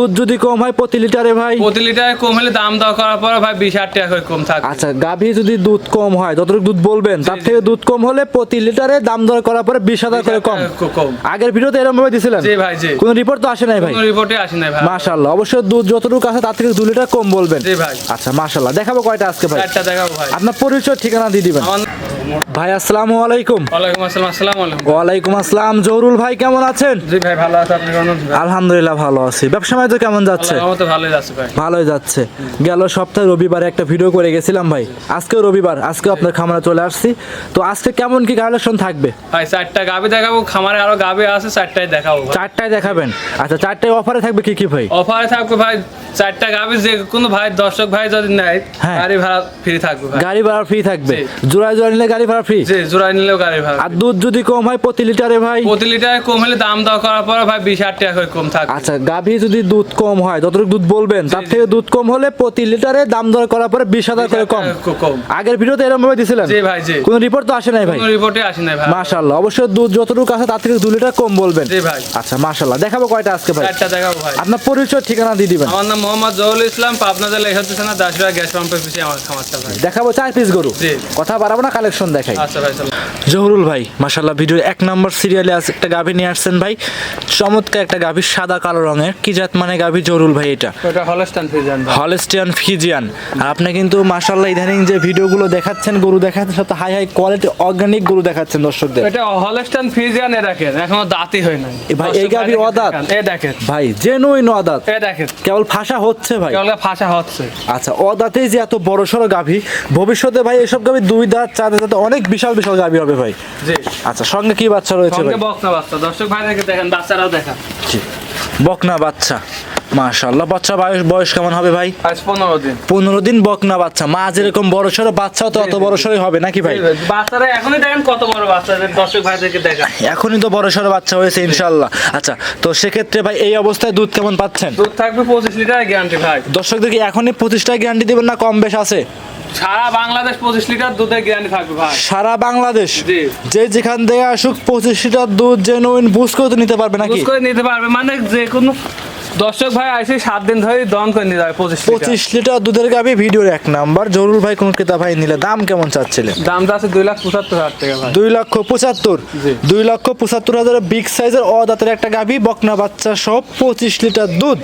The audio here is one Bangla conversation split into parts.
দুধ যদি কম হয় প্রতি লিটারে ভাই? প্রতি লিটারে কম হলে দাম দেওয়া করার পরে ভাই বিশ হাজার টাকা করে কম থাকবে। আচ্ছা গাভী যদি দুধ কম হয় যতটুকু দুধ বলবেন তার থেকে দুধ কম হলে প্রতি লিটারে দাম দর করার পরে বিশ হাজার করে কম। আগের ভিডিওতে এরকম ভাবে দিছিলেন? জি ভাই জি। কোনো রিপোর্ট তো আসে নাই ভাই? কোনো রিপোর্টে আসি নাই ভাই। মাশাল্লাহ অবশ্যই দুধ যতটুকু আছে তার থেকে দু লিটার কম বলবেন। জি ভাই। আচ্ছা মাশাল্লাহ দেখাবো কয়টা আজকে ভাই। চারটা দেখাবো ভাই। আপনার পরিচয় ঠিকানা দিয়ে দিবেন। ভাই আসসালামু আলাইকুম। ওয়ালাইকুম আসসালাম আসসালামু আলাইকুম। ওয়ালাইকুম আসসালাম। জহরুল ভাই কেমন আছেন? জি ভাই ভালো আছে আপনি কেমন আছেন? আলহামদুলিল্লাহ ভালো আছি। ব্যবসা বাণিজ্য কেমন যাচ্ছে? আল্লাহর রহমতে ভালোই যাচ্ছে ভাই। ভালোই যাচ্ছে। গেল সপ্তাহে রবিবারে একটা ভিডিও করে গেছিলাম ভাই। আজকে রবিবার আজকে আপনার খামারে চলে আসছি। তো আজকে কেমন কি কালেকশন থাকবে? ভাই চারটা গাবি দেখাবো খামারে আরও গাবি আছে চারটাই দেখাবো ভাই। চারটায় দেখাবেন? আচ্ছা চারটায় অফারে থাকবে কি কি ভাই? অফারে থাকবে ভাই চারটা গাবে যে কোনো ভাই দর্শক ভাই যদি নেয় হ্যাঁ। গাড়ি ভাড়া ফ্রি থাকবে গাড়ি ভাড়া ফ্রি থাকবে। জি। জোড়ায় জোড়া নিলে গাড়ি ভাড়া ফ্রি জি জোড়াই নিলেও গাড়ি ভাড়া আর দুধ যদি কম হয় প্রতি লিটারে ভাই? প্রতি লিটারে কম হলে দাম দেওয়া করার পরে ভাই বিশ হাজার টাকা করে কম থাকবে। আচ্ছা গাভী যদি দুধ কম হয় যতটুকু দুধ বলবেন তার থেকে দুধ কম হলে প্রতি লিটারে দাম দর করার পরে বিশ হাজার করে কম। আগের ভিডিওতে এরকম ভাবে দিছিলেন? জি ভাই জি। কোনো রিপোর্ট তো আসে নাই ভাই? কোনো রিপোর্টে আসি নাই ভাই। মাশাল্লাহ অবশ্যই দুধ যতটুকু আছে তার থেকে দু লিটার কম বলবেন। জি ভাই। আচ্ছা মাশাল্লাহ দেখাবো কয়টা আজকে ভাই। চারটা দেখাবো ভাই। আপনার পরিচয় ঠিকানা দিয়ে দিবেন। আমার নাম মোহাম্মদ জহুল ইসলাম পাবনা জেলা হচ্ছে না দাসুরা গ্যাস পাম্পের পিছিয়ে আমার খামারটা ভাই। দেখাবো চার পিস গরু। জি। কথা বাড়াবো না কালেকশন দেখাই। আচ্ছা ভাই চলো। জহুরুল ভাই মাশাল্লাহ ভিডিওর এক নম্বর সিরিয়ালে আছে একটা গাভী নিয়ে আসছেন ভাই। চমৎকার একটা গাভী সাদা কালো রঙের। কি জাত মানে গাভী জহুরুল ভাই এটা? হলেস্টিয়ান ফিজিয়ান আর আপনি কিন্তু মাশাল্লাহ ইদানিং যে ভিডিওগুলো দেখাচ্ছেন গরু দেখাচ্ছেন সাথে হাই হাই কোয়ালিটি অর্গানিক গরু দেখাচ্ছেন দর্শকদের। এটা হলস্টান ফিজিয়ান এ দেখেন এখনও দাঁতই হয় নাই। ভাই, এই গাভী অদাঁত? এ দেখেন। ভাই জেনুইন অদাত। এ দেখেন। কেবল ফাঁসা হচ্ছে ভাই। কেবল ফাঁসা হচ্ছে। আচ্ছা অদাতেই যে এত বড় সড়ো গাভী ভবিষ্যতে ভাই এসব গাভী দুই দাঁত চার দাঁত অনেক বিশাল বিশাল গাভী হবে ভাই। জি। আচ্ছা সঙ্গে কি বাচ্চা রয়েছে ভাই? বক্তা বাচ্চা। দর্শক ভাইদেরকে দেখেন বাচ্চারাও দেখেন। জি। বকনা বাচ্চা মাশাল্লাহ বাচ্চা বয়স বয়স কেমন হবে ভাই? আজ পনেরো দিন। পনেরো দিন বকনা বাচ্চা। মা যেরকম বড় সড়ো বাচ্চাও তো অত বড় সড়োই হবে নাকি ভাই? বাচ্চারা এখনই দেখেন কত বড় বাচ্চাদের দর্শক ভাইদেরকে দেখেন। এখনই তো বড় সড়ো বাচ্চা হয়েছে ইনশাল্লাহ আচ্ছা তো সেক্ষেত্রে ভাই এই অবস্থায় দুধ কেমন পাচ্ছেন? দুধ থাকবে পঁচিশ লিটার গ্যারান্টি ভাই। দর্শকদের কি এখনই পঁচিশটা গ্যারান্টি দিবেন না কম বেশ আছে? সারা বাংলাদেশ পঁচিশ লিটার দুধের গ্যারান্টি থাকবে ভাই। সারা বাংলাদেশ? যে যেখান থেকে আসুক পঁচিশ লিটার দুধ জেনুইন বুঝ করে তো নিতে পারবে নাকি? বুঝ করে নিতে পারবে। মানে যে কোনো দর্শক ভাই আসে সাত দিন ধরে দম করে নিতে হবে পঁচিশ পঁচিশ লিটার দুধের গাবি ভিডিওর এক নাম্বার। জরুল ভাই কোন ক্রেতা ভাই নিলে দাম কেমন চাচ্ছিলেন? দামটা আছে দুই লাখ পঁচাত্তর হাজার টাকা ভাই। দুই লক্ষ পঁচাত্তর। দুই লক্ষ পঁচাত্তর হাজারের বিগ সাইজের অদাতের একটা গাভি বকনা বাচ্চা সব পঁচিশ লিটার দুধ।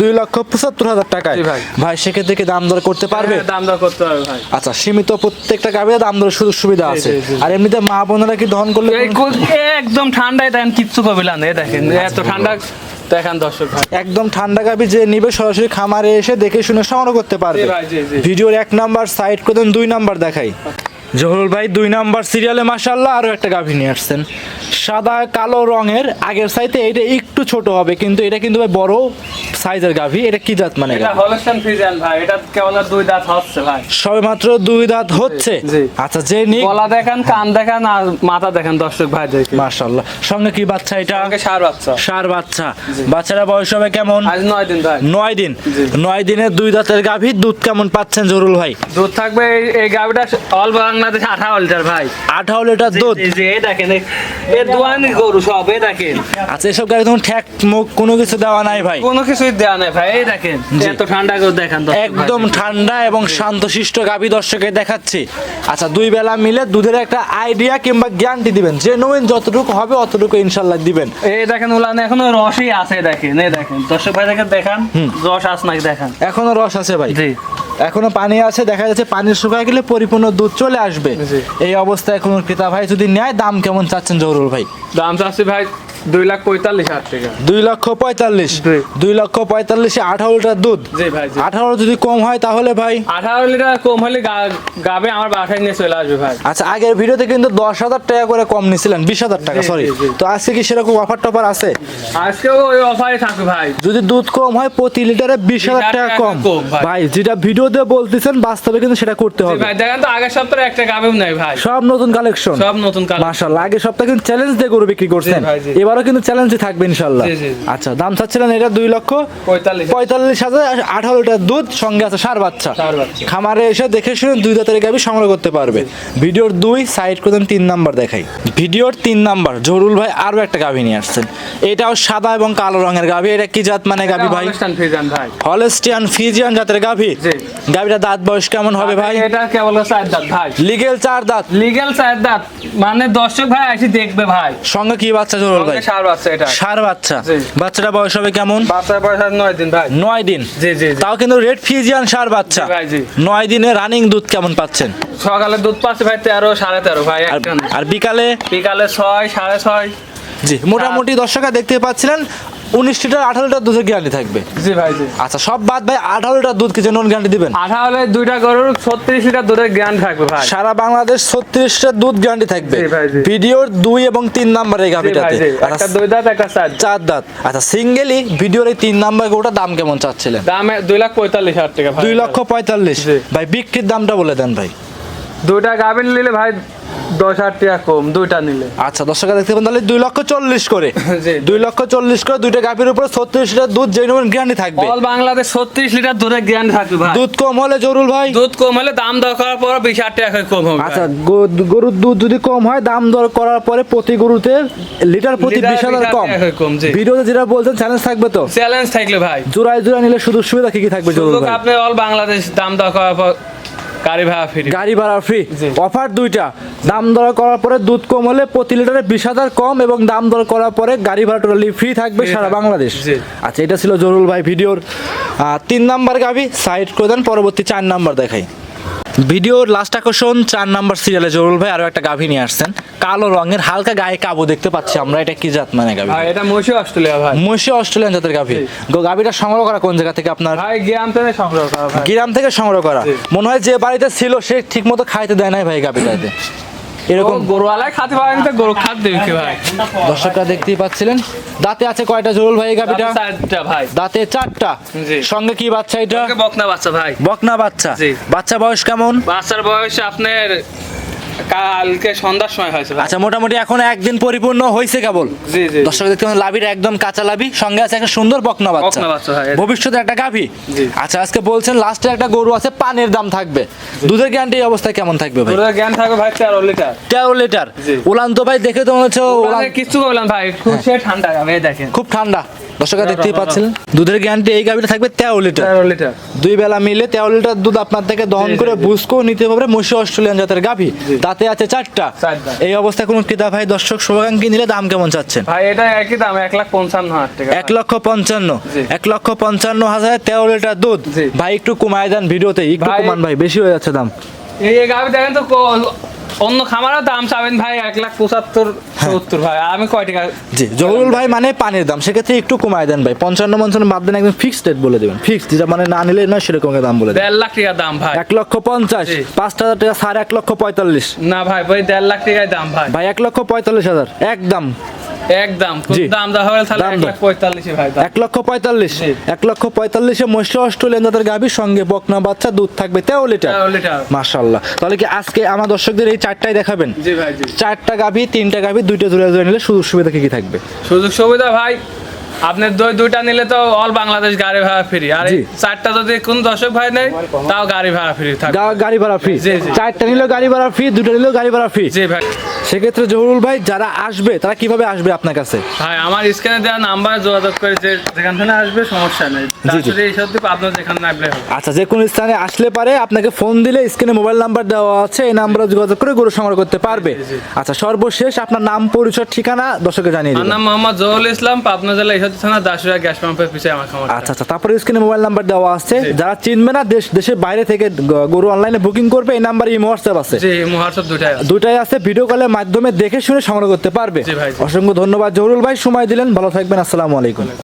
দুই লক্ষ পঁচাত্তর হাজার টাকায়। ভাই। ভাই সেক্ষেত্রে কি দাম দর করতে পারবে? হ্যাঁ, দাম দর করতে হবে ভাই। আচ্ছা সীমিত প্রত্যেকটা দাম দর সুযোগ সুবিধা আছে। আর এমনিতে মা বোনেরা কি দহন করলে একদম ঠান্ডায় দেখেন কিচ্ছু পাবে না। এ দেখেন এত ঠান্ডা দেখেন দর্শক ভাই। একদম ঠান্ডা গাভি যে নিবে সরাসরি খামারে এসে দেখে শুনে সংগ্রহ করতে পারবে। ভিডিওর এক নাম্বার সাইড করে দুই নাম্বার দেখাই। জহুরুল ভাই দুই নাম্বার সিরিয়ালে মাসাল্লাহ আরও একটা গাভি নিয়ে আসছেন। সাদা কালো রঙের আগের সাইতে এটা একটু ছোট হবে কিন্তু এটা কিন্তু ভাই বড় সাইজের গাভি এটা কি জাত মানে এটা হলস্টান ফ্রিজিয়ান ভাই এটা কেবল দুই দাঁত হচ্ছে ভাই? দুই দাঁত হচ্ছে? আচ্ছা যে নিক। গলা দেখেন কান দেখেন আর মাথা দেখেন দর্শক ভাই দেখে মাশাল্লাহ সঙ্গে কি বাচ্চা এটা? আমাকে সার বাচ্চা। সার বাচ্চা। বাচ্চারা বয়স হবে কেমন? আজ নয় দিন ভাই। নয় দিন। জি। নয় দিনের দুই দাঁতের গাভী দুধ কেমন পাচ্ছেন জরুল ভাই? দুধ থাকবে এই- গাভিটা অল বাংলাদেশ আঠারো লিটার ভাই। আঠারো লিটার দুধ? জি, জি, এই দেখেন এই- দোয়ানি গরু সব এই দেখেন। আচ্ছা এসব গাড়ি তখন ঠ্যাক মুখ কোনো কিছু দেওয়া নাই ভাই? কোনো কিছুই দেওয়া নাই ভাই দেখেন এত ঠান্ডা করে দেখেন একদম ঠান্ডা এবং শান্তশিষ্ট গাভী দর্শকে দেখাচ্ছি। আচ্ছা দুই বেলা মিলে দুধের একটা আইডিয়া কিংবা গ্যারান্টি দিবেন। যে নবীন যতটুকু হবে অতটুকু ইনশাল্লাহ দিবেন। এই দেখেন উলানে এখনও রসই আছে দেখেন এই দেখেন। দর্শক ভাই দেখেন দেখান। রস আস নাকি দেখান। এখনও রস আছে ভাই। জি। এখনও পানি আছে দেখা যাচ্ছে পানি শুকায় গেলে পরিপূর্ণ দুধ চলে আসবে। এই অবস্থায় কোনো ক্রেতা ভাই যদি নেয় দাম কেমন চাচ্ছেন জহুরুল ভাই? দাম চাচ্ছি ভাই দুই লাখ পঁয়তাল্লিশ হাজার টাকা। দুই লক্ষ পঁয়তাল্লিশ। দুই লক্ষ পঁয়তাল্লিশে আঠারো লিটার দুধ। জি ভাই আঠারো যদি কম হয় তাহলে ভাই? আঠারো লিটার কম হলে গাবে আমার বাসায় নিয়ে চলে আসবে ভাই। আচ্ছা আগের ভিডিওতে কিন্তু দশ হাজার টাকা করে কম নিছিলেন বিশ হাজার টাকা সরি। তো আজকে কি সেরকম অফার টফার আছে? আজকেও ওই অফারে থাকবে ভাই। যদি দুধ কম হয় প্রতি লিটারে বিশ হাজার টাকা কম। ভাই। যেটা ভিডিওতে বলতেছেন বাস্তবে কিন্তু সেটা করতে হবে। ভাই দেখেন তো আগের সপ্তাহে একটা গাবেও নাই ভাই। সব নতুন কালেকশন সব নতুন কালার মাশাআল্লাহ আগে সপ্তাহে কিন্তু চ্যালেঞ্জ দিয়ে গরু বিক্রি করছেন। এবার এবারও কিন্তু চ্যালেঞ্জই থাকবে ইনশাল্লাহ। আচ্ছা দাম চাচ্ছিলেন এটা দুই লক্ষ পঁয়তাল্লিশ পঁয়তাল্লিশ হাজার আঠারো লিটার দুধ সঙ্গে আছে সার বাচ্চা। খামারে এসে দেখে শুনে দুই দাঁতের গাবি সংগ্রহ করতে পারবে। ভিডিওর দুই সাইড করে তিন নাম্বার দেখাই। ভিডিওর তিন নাম্বার জরুল ভাই আরও একটা গাভি নিয়ে আসছেন। এটাও সাদা এবং কালো রঙের গাভি। এটা কি জাত মানে গাভি ভাই? হলেস্টিয়ান ফিজিয়ান জাতের গাভি। গাভিটা দাঁত বয়স কেমন হবে ভাই? এটা কেবল চার দাঁত ভাই। লিগেল চার দাঁত। লিগেল চার দাঁত। মানে দর্শক ভাই আসি দেখবে ভাই। সঙ্গে কি বাচ্চা জরুল ভাই? সার বাচ্চা এটা। সার বাচ্চা। বাচ্চাটা বয়স হবে কেমন? বাচ্চার বয়স নয় দিন ভাই। নয় দিন? জি জি। তাও কিন্তু রেড ফিজিয়ান সার বাচ্চা। ভাই, জি। নয় দিনে রানিং দুধ কেমন পাচ্ছেন? সকালে দুধ পাচ্ছে ভাই তেরো সাড়ে তেরো ভাই আর- আর বিকালে? বিকালে ছয় সাড়ে ছয়। জি মোটামুটি দর্শকরা দেখতে পাচ্ছিলেন উনিশ লিটার আঠারো লিটার দুধের গ্যারান্টি থাকবে। জি ভাই জি। আচ্ছা সব বাদ ভাই আঠারো লিটার দুধ কিছু নন গ্যারান্টি দিবেন? আঠা হলে দুইটা গরুর ছত্রিশ লিটার দুধের জ্ঞান থাকবে ভাই। সারা বাংলাদেশ ছত্রিশ লিটার দুধ গ্যারান্টি থাকবে। ভিডিওর দুই এবং তিন নাম্বার এই গাভিটাতে। আচ্ছা, একটা দুই দাঁত একটা চার দাঁত। চার দাঁত। আচ্ছা সিঙ্গেলি ভিডিওর এই তিন নাম্বার গোটা দাম কেমন চাচ্ছিলেন? দামে দুই লাখ পঁয়তাল্লিশ হাজার টাকা দুই লক্ষ পঁয়তাল্লিশ। ভাই বিক্রির দামটা বলে দেন ভাই। দুইটা গাভিন নিলে ভাই দশ হাজার টাকা কম দুইটা নিলে। আচ্ছা দর্শকরা দেখতে পাবেন তাহলে দুই লক্ষ চল্লিশ করে। দুই লক্ষ। চল্লিশ করে দুইটা গাভীর উপরে ছত্রিশ লিটার দুধ যে নেবেন গ্যারান্টি থাকবে। অল বাংলাদেশ ছত্রিশ লিটার দুধের জ্ঞান থাকবে ভাই। দুধ কম হলে জরুল ভাই? দুধ কম হলে দাম দর করার পর বিশ হাজার টাকা কম হবে আচ্ছা গরুর দুধ যদি কম হয় দাম দর করার পরে প্রতি গরুতে লিটার প্রতি বিশ হাজার কম। টাকা। ভিডিওতে যেটা বলছেন চ্যালেঞ্জ থাকবে তো? চ্যালেঞ্জ থাকলে ভাই। জোড়ায় জোড়া নিলে শুধু সুবিধা কি কি থাকবে জরুল আপনি অল বাংলাদেশ দাম দর করার পর গাড়ি ভাড়া ফ্রি গাড়ি ভাড়া ফ্রি অফার দুইটা। দাম দর করার পরে দুধ কম হলে প্রতি লিটারে বিশ হাজার কম এবং দাম দর করার পরে গাড়ি ভাড়া টোটালি ফ্রি থাকবে সারা বাংলাদেশ। আচ্ছা এটা ছিল জরুল ভাই ভিডিওর তিন নাম্বার গাবি সাইড করে দেন পরবর্তী চার নাম্বার দেখাই। ভিডিওর লাস্ট আকর্ষণ চার নাম্বার সিরিয়ালে জরুল ভাই আরও একটা গাভী নিয়ে আসছেন। কালো রঙের হালকা গায়ে কাবু দেখতে পাচ্ছি আমরা এটা কি জাত মানে গাভী? এটা মশি অস্ট্রেলিয়া ভাই। মহিষ অস্ট্রেলিয়ান জাতের গাভী। গো গাভীটা সংগ্রহ করা কোন জায়গা থেকে আপনার? ভাই গ্রাম থেকে সংগ্রহ করা ভাই। গ্রাম থেকে সংগ্রহ করা। মনে হয় যে বাড়িতে ছিল সে ঠিকমতো খাইতে দেয় নাই ভাই গাভিটাতে। এরকম গরুওয়ালায় খাতে পারেন তো গরু খাত দেবে কি ভাই। দর্শকরা দেখতেই পাচ্ছিলেন। দাঁতে আছে কয়টা জরুল ভাই গাবিটা চারটা ভাই। দাঁতে চারটা। সঙ্গে কি বাচ্চা এটা? বকনা বাচ্চা ভাই। বকনা বাচ্চা। বাচ্চা বয়স কেমন? বাচ্চার বয়স আপনার কালকে সন্ধ্যার সময় হয়েছে আচ্ছা মোটামুটি এখন একদিন পরিপূর্ণ হয়েছে কেবল? জি জি দর্শক দেখতে পাচ্ছেন লাভির একদম কাঁচা লাভি সঙ্গে আছে একটা সুন্দর বকনা বাচ্চা। হ্যাঁ। ভবিষ্যতে একটা গাভি। আচ্ছা আজকে বলছেন লাস্টে একটা গরু আছে পানের দাম থাকবে। দুধের গ্যারান্টি এই অবস্থায় কেমন থাকবে ভাই? জ্ঞান থাকবে ভাই তেরো লিটার। তেরো লিটার। উলান তো ভাই দেখে তো মনে হচ্ছে কিছু বললাম ভাই খুব ঠান্ডা যাবে দেখেন। খুব ঠান্ডা। দর্শকরা দেখতেই পাচ্ছেন? দুধের গ্যারান্টি এই গাভিটা থাকবে তেরো লিটার। তেরো লিটার। দুই বেলা মিলে তেরো লিটার দুধ আপনার থেকে দহন করে। বুসকো নিতে পারবে মহিষ অস্ট্রেলিয়ান জাতের গাভি। তাতে আছে চারটা। এই অবস্থায় কোনো ক্রেতা ভাই দর্শক শুভাকাঙ্ক্ষী নিলে দাম কেমন চাচ্ছেন? ভাই এটা একই দাম এক লাখ পঞ্চান্ন হাজার এক লক্ষ পঞ্চান্ন। এক লক্ষ পঞ্চান্ন হাজার তেরো লিটার দুধ। ভাই একটু কমায় দেন ভিডিওতে একটু কমান ভাই বেশি হয়ে যাচ্ছে দাম। এই এই গাভি দেখেন তো অন্য খামারও দাম চাবেন ভাই এক লাখ পঁচাত্তর সত্তর ভাই আমি কয় টাকা জি জহুরুল ভাই মানে পানির দাম সেক্ষেত্রে একটু কমায় দেন ভাই। পঞ্চান্ন পঞ্চান্ন বাদ দেন একদম ফিক্সড রেট বলে দেবেন। ফিক্সড যেটা মানে না নিলে নয় সেরকম একটা দাম বলে দেড় লাখ টাকা দাম ভাই। এক লক্ষ পঞ্চাশ পাঁচ হাজার টাকা সাড়ে এক লক্ষ পঁয়তাল্লিশ। না ভাই ভাই দেড় লাখ টাকায় দাম ভাই। ভাই এক লক্ষ পঁয়তাল্লিশ হাজার একদম। একদম দাম তাহলে এক লাখ পঁয়তাল্লিশে ভাই দাম। এক লক্ষ পঁয়তাল্লিশ এক লক্ষ পঁয়তাল্লিশে মহিষ অস্ট্রেলিয়ান জাতের গাভীর সঙ্গে বকনা বাচ্চা দুধ থাকবে তেরো লিটার। মাশাল্লাহ তাহলে কি আজকে আমার দর্শকদের এই চারটাই দেখাবেন? জি ভাই চারটা গাভী তিনটা গাভী দুইটা জোড়া জোড়া নিলে সুযোগ সুবিধা কি কি থাকবে? সুযোগ সুবিধা ভাই আপনার দুই দুইটা নিলে তো অল বাংলাদেশ গাড়ি ভাড়া ফ্রি আর চারটা যদি কোন দর্শক ভাই নেই তাও গাড়ি ভাড়া ফ্রি থাকবে। গাড়ি ভাড়া ফ্রি। চারটা নিলেও গাড়ি ভাড়া ফ্রি দুটো নিলেও গাড়ি ভাড়া ফ্রি জি ভাই। সেক্ষেত্রে জহুরুল ভাই যারা আসবে তারা কীভাবে আসবে আপনার কাছে? ভাই আমার স্ক্রিনে দেওয়া নাম্বার যোগাযোগ করে যে যেখান থেকে আসবে সমস্যা নেই। তারপরে এই সত্যি আপনার যেখানে আসলে হবে। আচ্ছা যে কোনো স্থানে আসলে পারে আপনাকে ফোন দিলে স্ক্রিনে মোবাইল নাম্বার দেওয়া আছে এই নাম্বারে যোগাযোগ করে গরু সংগ্রহ করতে পারবে। আচ্ছা সর্বশেষ আপনার নাম পরিচয় ঠিকানা দর্শকে জানিয়ে আমার দিন নাম মোহাম্মদ জহুল ইসলাম পাবনা জেলা থানা দাসুরা গ্যাস পাম্পের পিছিয়ে আমার খামার আচ্ছা আচ্ছা তারপরে স্ক্রিনে মোবাইল নাম্বার দেওয়া আছে। যারা চিনবে না দেশ দেশের বাইরে থেকে গরু অনলাইনে বুকিং করবে এই নাম্বারে ইমো হোয়াটসঅ্যাপ আছে। জি দুটাই আছে। দুটাই আছে ভিডিও কলের মাধ্যমে দেখে শুনে সংগ্রহ করতে পারবে। অসংখ্য ধন্যবাদ জহুরুল ভাই সময় দিলেন ভালো থাকবেন আসসালামু আলাইকুম।